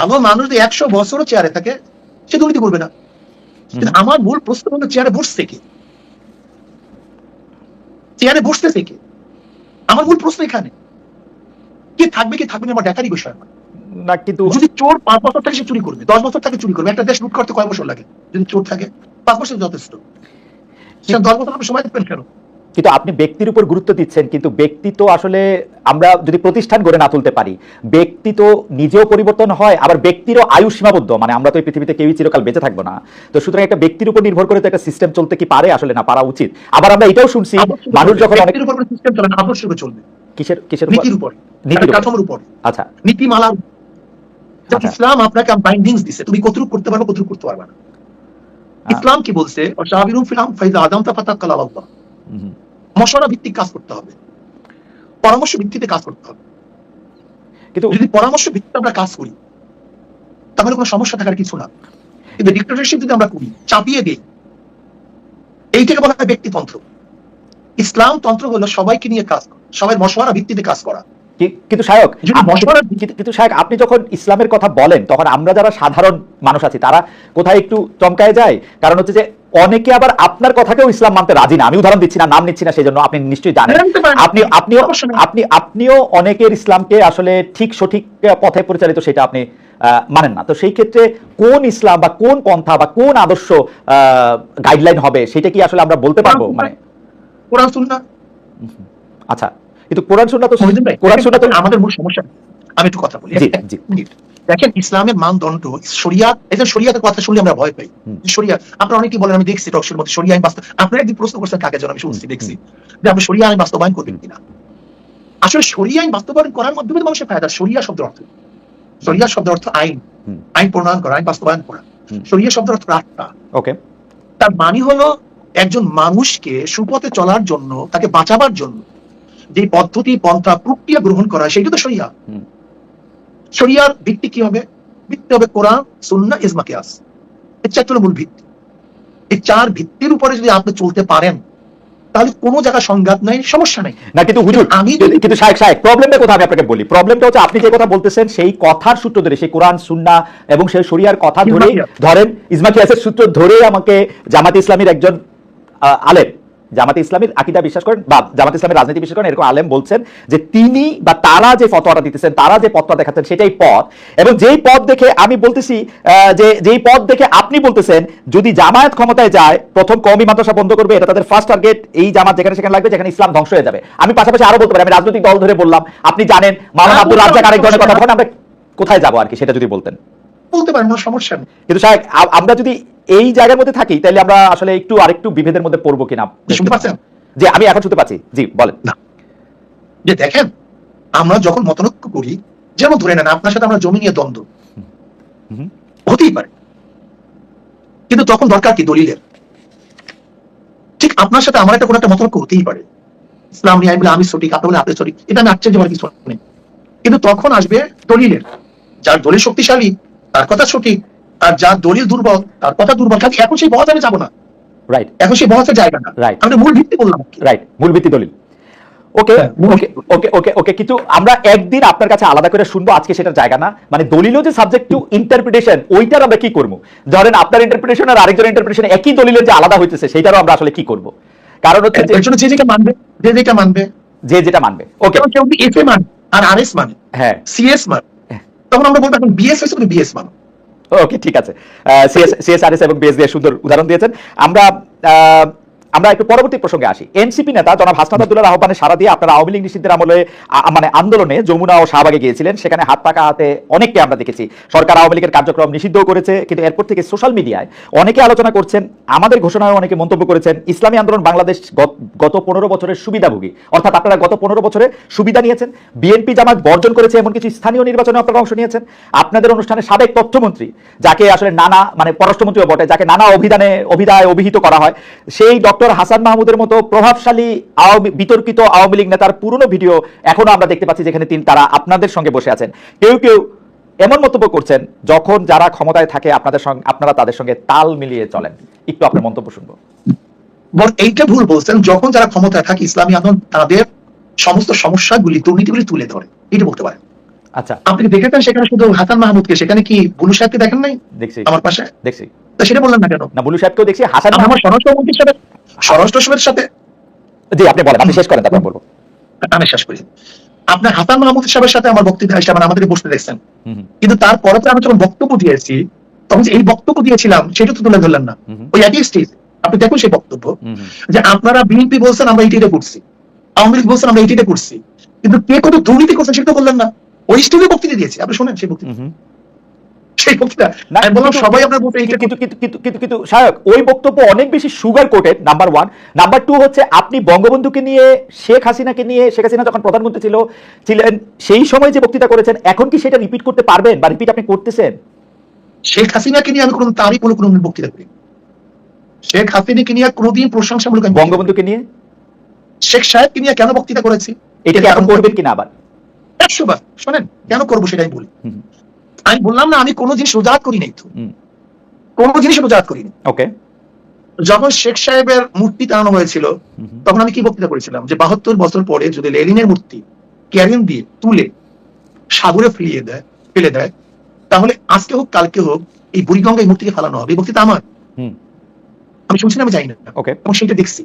ভালো মানুষ যদি একশো বছরও চেয়ারে থাকে সে দুর্নীতি করবে না। কিন্তু আমার মূল প্রশ্ন হলো চেয়ারে বসছে কে? চেয়ারে বসতেছে কে? আমার মূল প্রশ্ন এখানে। কে থাকবে কি থাকবে না আমার দেখারই বিষয় না। না কিন্তু যদি চোর পাঁচ বছর থাকে সে চুরি করবে দশ বছর থাকে চুরি করবে একটা দেশ লুট করতে কয় বছর লাগে? যদি চোর থাকে পাঁচ বছর যথেষ্ট। দশ বছর সময় দেবেন কেন? কিন্তু আপনি ব্যক্তির উপর গুরুত্ব দিচ্ছেন কিন্তু ব্যক্তি তো আসলে আমরা যদি প্রতিষ্ঠান গড়ে না তুলতে পারি ব্যক্তি তো নিজেও পরিবর্তন হয় আবার ব্যক্তিরও আয়ু সীমাবদ্ধ মানে আমরা তো এই পৃথিবীতে কেউই চিরকাল বেঁচে থাকব না। তো সুতরাং একটা ব্যক্তির উপর নির্ভর করে তো একটা সিস্টেম চলতে কি পারে আসলে না পারা উচিত? আবার আমরা এটাও শুনছি মানুষ যখন অনেক সিস্টেম চলে না আদর্শ চলবে। কিসের কিসের নীতির উপর নীতির কাঠামোর উপর। আচ্ছা। নীতিমালার আচ্ছা। ইসলাম আপনাকে বাইন্ডিংস দিছে তুমি কতটুকু করতে পারবে কতটুকু করতে পারবে না। ইসলাম কি বলছে? ফাইজা আদম তা ফাতাক্কাল আলাল্লাহ ভিত্তিক কাজ করতে হবে। পরামর্শ ভিত্তিতে কাজ করতে হবে। কিন্তু যদি পরামর্শ ভিত্তিতে আমরা কাজ করি তাহলে কোনো সমস্যা থাকার কিছু না। কিন্তু ডিক্টেটরশিপ যদি আমরা করি চাপিয়ে দিই এইটাকে বলা হয় ব্যক্তিতন্ত্র। ইসলাম তন্ত্র হলো সবাইকে নিয়ে কাজ সবাই মশওয়ারা ভিত্তিতে কাজ করা। কিন্তু সায়ক কিন্তু- সাহেব আপনি যখন ইসলামের কথা বলেন তখন আমরা যারা সাধারণ মানুষ আছি তারা কোথায় একটু চমকায় যায়? কারণ হচ্ছে যে অনেকে আবার আপনার কথাকেও ইসলাম মানতে রাজি না। আমি উদাহরণ দিচ্ছি না নাম নিচ্ছি না সেই জন্য আপনি নিশ্চয়ই জানেন। আপনি আপনিও আপনি আপনিও অনেকের ইসলামকে আসলে ঠিক সঠিক পথে পরিচালিত সেটা আপনি আহ, মানেন না। তো সেই ক্ষেত্রে কোন ইসলাম বা কোন পন্থা বা কোন আদর্শ গাইডলাইন হবে সেটা কি আসলে আমরা বলতে পারব? মানে আচ্ছা কিন্তু কোরআন শুননা তো কোরআন শুননা তো আমাদের মূল সমস্যা। আমি একটু কথা বলি। দেখেন ইসলামের মানদণ্ড শরিয়াত এই যে শরিয়াতের কথা শুনলে আমরা ভয় পাই। শরিয়াত আপনারা অনেকেই বলেন আমি দেখছি টকশোর মধ্যে শরিয়া আইন বাস্তব আপনারা একদিন প্রশ্ন করছেন কাকে যেন আমি শুনছি দেখছি। যে আপনি শরিয়া আইন বাস্তবায়ন করবেন কিনা? আসলে শরিয়া আইন বাস্তবায়ন করার মাধ্যমে মানুষের ফায়দা। শরিয়া শব্দের অর্থ শরিয়া শব্দের অর্থ আইন। আইন প্রণয়ন করা আইন বাস্তবায়ন করা। শরিয়া শব্দের অর্থ রাস্তা। ওকে। তার মানে হলো একজন মানুষকে সুপথে চলার জন্য তাকে বাঁচাবার জন্য যে পদ্ধতি পন্থা প্রক্রিয়া গ্রহণ করা সেটা তো শরিয়া। হুম। শরিয়ার ভিত্তি কি হবে? ভিত্তি হবে কোরআন সুন্না ইজমা কিয়াস। এই চারটি মূল ভিত্তি। এই চার ভিত্তির উপরে যদি আপনি চলতে পারেন তাহলে কোনো জায়গায় সংঘাত নাই সমস্যা নাই। না কিন্তু হুজুর আমি কিন্তু শাহেক শাহেক প্রবলেমটা কোথায় আমি আপনাকে বলি? প্রবলেমটা হচ্ছে আপনি যে কথা বলতেছেন সেই কথার সূত্র ধরে সেই কোরআন সুন্না এবং সেই শরিয়ার কথা ধরে। ধরেন ইসমাকিয়াসের সূত্র ধরে আমাকে জামাত ইসলামীর একজন আলেম জামাতে ইসলামীর আকিদা বিশ্বাস করেন বা জামাত ইসলামের রাজনীতি বিশ্বাস করেন এরকম আলেম বলছেন যে তিনি বা তারা যে ফতোয়াটা দিতেছেন তারা যে পথটা দেখাচ্ছেন সেটাই পথ। এবং যেই পথ দেখে আমি বলতেছি যে যেই পথ দেখে আপনি বলতেছেন যদি জামায়াত ক্ষমতায় যায় প্রথম কওমি মাদ্রাসা বন্ধ করবে এটা তাদের ফার্স্ট টার্গেট এই জামাত যেখানে সেখানে লাগবে যেখানে ইসলাম ধ্বংস হয়ে যাবে। আমি পাশাপাশি আরও বলতে পারি আমি রাজনৈতিক দল ধরে বললাম আপনি জানেন মাওলানা হ্যাঁ, আব্দুল রাজ্জাক আরেক ধরনের কথা বলেন আমরা কোথায় যাব আর কি সেটা যদি বলতেন। বলতে পারেন কোনো সমস্যা নেই। কিন্তু সাহেব আমরা যদি এই জায়গার মধ্যে থাকি তাহলে আমরা আসলে একটু আরেকটু বিভেদের মধ্যে পড়ব কিনা? শুনতে পাচ্ছেন? যে আমি এখন শুনতে পাচ্ছি। জি বলেন। যে দেখেন আমরা যখন মতনৈক্য করি যেমন ধরে নেন আপনার সাথে আমরা জমি নিয়ে দ্বন্দ্ব। হতেই পারে। কিন্তু তখন দরকার কি দলিলের? ঠিক আপনার সাথে আমার একটা কোনো একটা মতনৈক্য হতেই পারে। ইসলাম নিয়ে আমি বলে আমি সঠিক আপনি বলে আপনি সঠিক। এটা আমি আশ্চর্য হওয়ার কিছু নেই। কিন্তু তখন আসবে দলিলের। যার দলিল শক্তিশালী তার কথা সঠিক আর যার দলিল দুর্বল তার কথা দুর্বল কাজে এখন সেই বহস আমি যাব না। রাইট এখন সেই বহসের জায়গা না। Right. আমি মূল ভিত্তি বললাম রাইট মূল ভিত্তি দলিল। ওকে হ্যাঁ, ওকে ওকে ওকে কিন্তু আমরা একদিন আপনার কাছে আলাদা করে শুনব আজকে সেটার জায়গা না। মানে দলিলও যে সাবজেক্ট টু ইন্টারপ্রিটেশন ওইটার আমরা কি করব? ধরেন আপনার ইন্টারপ্রিটেশন আর আরেকজনের ইন্টারপ্রিটেশন একই দলিলের যে আলাদা হইতেছে সেটারও আমরা আসলে কি করব? কারণ হচ্ছে যে যেটা মানবে যে যেটা মানবে। যে যেটা মানবে। ওকে কেউ এফ এ মানে আর আর এস মানে হ্যাঁ। সিএস মানে তখন আমরা বলব এখন বিএস হয়েছে বিএস মানো। ওকে ঠিক আছে। সিএস সিএসআরএস এবং বিএসডি সুন্দর উদাহরণ দিয়েছেন। আমরা আমরা একটু পরবর্তী প্রসঙ্গে আসি। এনসিপি নেতা জনাব হাসনাত আব্দুল্লাহ আহ্বানে সারা দিয়ে আপনারা আওয়ামী লীগ নিষিদ্ধের আমলে মানে আন্দোলনে যমুনা ও শাহবাগে গিয়েছিলেন। সেখানে হাত পাকা হাতে অনেককে আমরা দেখেছি। সরকার আওয়ামী লীগের কার্যক্রম নিষিদ্ধ করেছে, কিন্তু এরপর থেকে সোশ্যাল মিডিয়ায় অনেকে আলোচনা করছেন, আমাদের ঘোষণায় অনেকে মন্তব্য করেছেন, ইসলামী আন্দোলন বাংলাদেশ গত- পনেরো বছরের সুবিধাভোগী। অর্থাৎ আপনারা গত পনেরো বছরে সুবিধা নিয়েছেন, বিএনপি জামাত বর্জন করেছে, এমন কিছু স্থানীয় নির্বাচনে আপনারা অংশ নিয়েছেন। আপনাদের অনুষ্ঠানে সাবেক তথ্যমন্ত্রী, যাকে আসলে নানা মানে পররাষ্ট্রমন্ত্রীও বটে, যাকে নানা অভিধানে, অভিধায় অভিহিত করা হয়, সেই হাসান মাহমুদের মতো প্রভাবশালী আওয়ামী বিতর্কিত আওয়ামী লীগ নেতার পুরনো ভিডিও এখনও আমরা দেখতে পাচ্ছি যেখানে তিনি তারা আপনাদের সঙ্গে বসে আছেন। কেউ কেউ এমন মন্তব্য করছেন যখন যারা ক্ষমতায় থাকে আপনাদের সঙ্গে আপনারা তাদের সঙ্গে তাল মিলিয়ে চলেন। একটু আপনার মন্তব্য শুনব। এইটা ভুল বলছেন যখন যারা ক্ষমতায় থাকে ইসলামী আন্দোলন তাদের সমস্ত সমস্যাগুলি দুর্নীতিগুলি তুলে ধরে। এটা বলতে পারেন। আচ্ছা। আপনি দেখেছেন সেখানে শুধু হাসান মাহমুদকে? সেখানে কি বুলু সাহেবকে দেখেন নাই? দেখছি। আমার পাশে? দেখছি। তা সেটা বললেন না কেন? না বুলু সাহেবকেও দেখছি হাসান আমার স্বরাষ্ট্রমন্ত্রীর সাথে স্বরাষ্ট্র সচিবের সাথে জি আপনি বলেন আপনি শেষ করেন তারপর বলব। আমি শেষ করি। আপনার হাসান মাহমুদ সাহেবের সাথে আমার বক্তৃতা হিসাবে আমাদেরকে বসতে দেখছেন। কিন্তু তারপরে আমি যখন বক্তব্য দিয়েছি তখন যে এই বক্তব্য দিয়েছিলাম সেটা তো তুলে ধরলেন না। ওই একই স্টেজ আপনি দেখুন সেই বক্তব্য। যে আপনারা বিএনপি বলছেন আমরা এইটিটা করছি আওয়ামী লীগ বলছেন আমরা এইটিটা করছি কিন্তু কে কত দুর্নীতি করছেন সেটা তো বললেন না। ওই স্টেজে বক্তৃতা দিয়েছি। আপনি শোনেন সেই বক্তৃতা। সেই বক্তৃতা। আমি বললাম সবাই আপনার বলতে এইটা কিন্তু কিন্তু কিন্তু কিন্তু কিন্তু ওই বক্তব্য অনেক বেশি sugar coated number one number two হচ্ছে আপনি বঙ্গবন্ধুকে নিয়ে শেখ হাসিনাকে নিয়ে শেখ হাসিনা যখন প্রধানমন্ত্রী ছিল ছিলেন সেই সময় যে বক্তৃতা করেছেন এখন কি সেটা রিপিট করতে পারবেন বা রিপিট আপনি করতেছেন? শেখ হাসিনাকে নিয়ে আমি কোনো তারই কোনো কোনো বক্তৃতা করি শেখ হাসিনাকে নিয়ে কোনোদিন প্রশংসামূলক বঙ্গবন্ধুকে নিয়ে? শেখ সাহেবকে নিয়ে কেন বক্তৃতা করেছি? এটা কি এখন করবেন কিনা আবার? একশো বার। শোনেন কেন করব সেটাই বলি। আমি বললাম না আমি কোনো জিনিস রোজাত করি নাই তো। কোনো জিনিস রোজাত করিনি ওকে। যখন শেখ সাহেবের মূর্তি টানানো হয়েছিল তখন আমি কি বক্তৃতা করেছিলাম? যে বাহাত্তর বছর পরে যদি লেনিনের মূর্তি ক্যারিয়ান দিয়ে তুলে সাগরে ফিরিয়ে দেয় ফেলে দেয় তাহলে আজকে হোক কালকে হোক এই বুড়িগঙ্গা এই মূর্তিকে ফেলানো হবে। এই বক্তৃতা আমার। হুম। আমি শুনছি না আমি জানি না। ওকে। এবং সেটা দেখছি।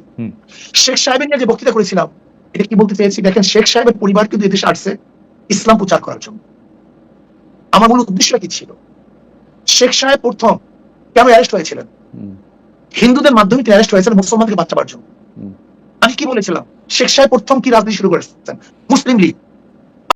শেখ সাহেবের নিয়ে যে বক্তৃতা করেছিলাম এটা কি বলতে চেয়েছি দেখেন শেখ সাহেবের পরিবার কিন্তু এদেশে আসছে ইসলাম প্রচার করার জন্য। আমার মূল উদ্দেশ্য কি ছিল? শেখ সাহেব প্রথম কেন অ্যারেস্ট হয়েছিলেন? হিন্দুদের মাধ্যমে তিনি অ্যারেস্ট হয়েছিলেন মুসলমানকে বাচ্চা পাওয়ার জন্য আমি কি বলেছিলাম? শেখ সাহেব প্রথম কি রাজনীতি শুরু করেছেন? মুসলিম লীগ।